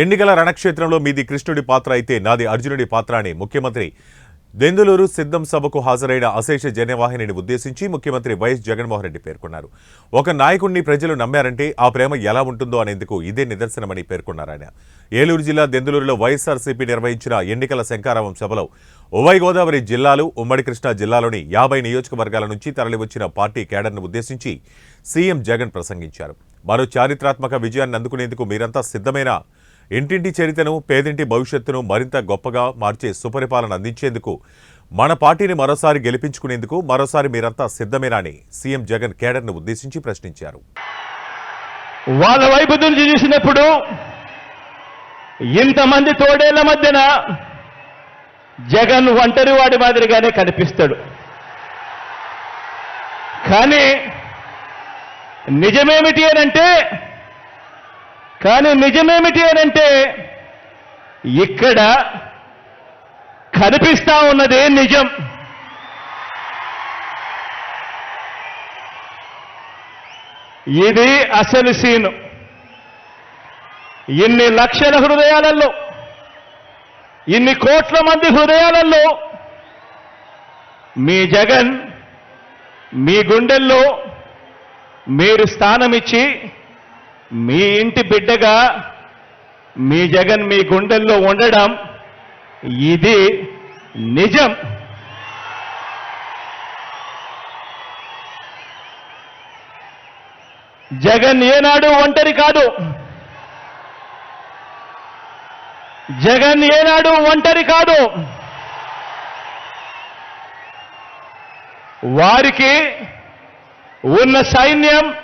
ఎన్నికల రణక్షేత్రంలో మీది కృష్ణుడి పాత్ర అయితే నాది అర్జునుడి పాత్ర అని ముఖ్యమంత్రి దెందులూరు సిద్ధం సభకు హాజరైన అశేష జనవాహినిని ఉద్దేశించి ముఖ్యమంత్రి వైఎస్ జగన్మోహన్ రెడ్డి పేర్కొన్నారు. ఒక నాయకుడిని ప్రజలు నమ్మారంటే ఆ ప్రేమ ఎలా ఉంటుందో అనేందుకు ఇదే నిదర్శనమని పేర్కొన్నారు ఆయన. ఏలూరు జిల్లా దెందులూరులో వైఎస్ఆర్సీపీ నిర్వహించిన ఎన్నికల శంకారావం సభలో ఉభయ గోదావరి జిల్లాలు ఉమ్మడి కృష్ణా జిల్లాలోని యాభై నియోజకవర్గాల నుంచి తరలివచ్చిన పార్టీ కేడర్ను ఉద్దేశించి సీఎం జగన్ ప్రసంగించారు. మరో చారిత్రాత్మక విజయాన్ని అందుకునేందుకు మీరంతా సిద్ధమేనా? ఇంటింటి చరిత్రను పేదింటి భవిష్యత్తును మరింత గొప్పగా మార్చే సుపరిపాలన అందించేందుకు మన పార్టీని మరోసారి గెలిపించుకునేందుకు మరోసారి మీరంతా సిద్ధమేనా అని సీఎం జగన్ కేడర్ను ఉద్దేశించి ప్రశ్నించారు. వాళ్ళ వైపు నుంచి చూసినప్పుడు ఇంతమంది తోడేళ్ళ మధ్యన జగన్ ఒంటరి వాడి మాదిరిగానే కనిపిస్తాడు. కానీ నిజమేమిటి అనంటే కానీ నిజమేమిటి అనంటే ఇక్కడ కనిపిస్తా ఉన్నదే నిజం. ఇది అసలు సీను. ఇన్ని లక్షల హృదయాలలో ఇన్ని కోట్ల మంది హృదయాలలో మీ జగన్ మీ గుండెల్లో మీరు స్థానమిచ్చి మీ ఇంటి బిడ్డగా మీ జగన్ మీ గుండెల్లో ఉండడం ఇది నిజం. జగన్ ఏనాడు ఒంటరి కాదు. జగన్ ఏనాడు ఒంటరి కాదు. వారికి ఉన్న సైన్యం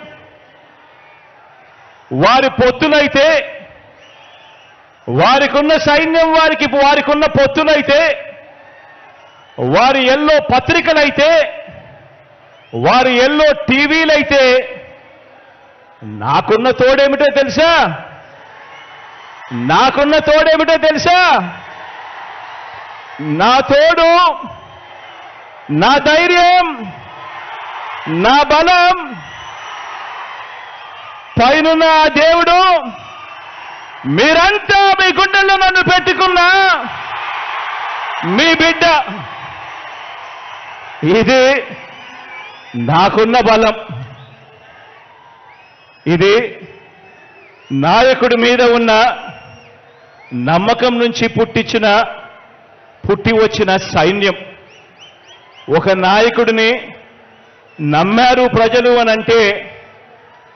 వారి పొత్తులైతే వారికి ఉన్న సైన్యం వారికి వారికి ఉన్న పొత్తులైతే వారి ఎల్లో పత్రికలైతే వారి ఎల్లో టీవీలైతే నాకున్న తోడేమిటో తెలుసా? నాకున్న తోడేమిటో తెలుసా? నా తోడు నా ధైర్యం నా బలం పైనున్న ఆ దేవుడు మీరంతా మీ గుండెల్లో నన్ను పెట్టుకున్నా మీ బిడ్డ. ఇది నాకున్న బలం. ఇది నాయకుడి మీద ఉన్న నమ్మకం నుంచి పుట్టించిన పుట్టి వచ్చిన సైన్యం. ఒక నాయకుడిని నమ్మారు ప్రజలు అని అంటే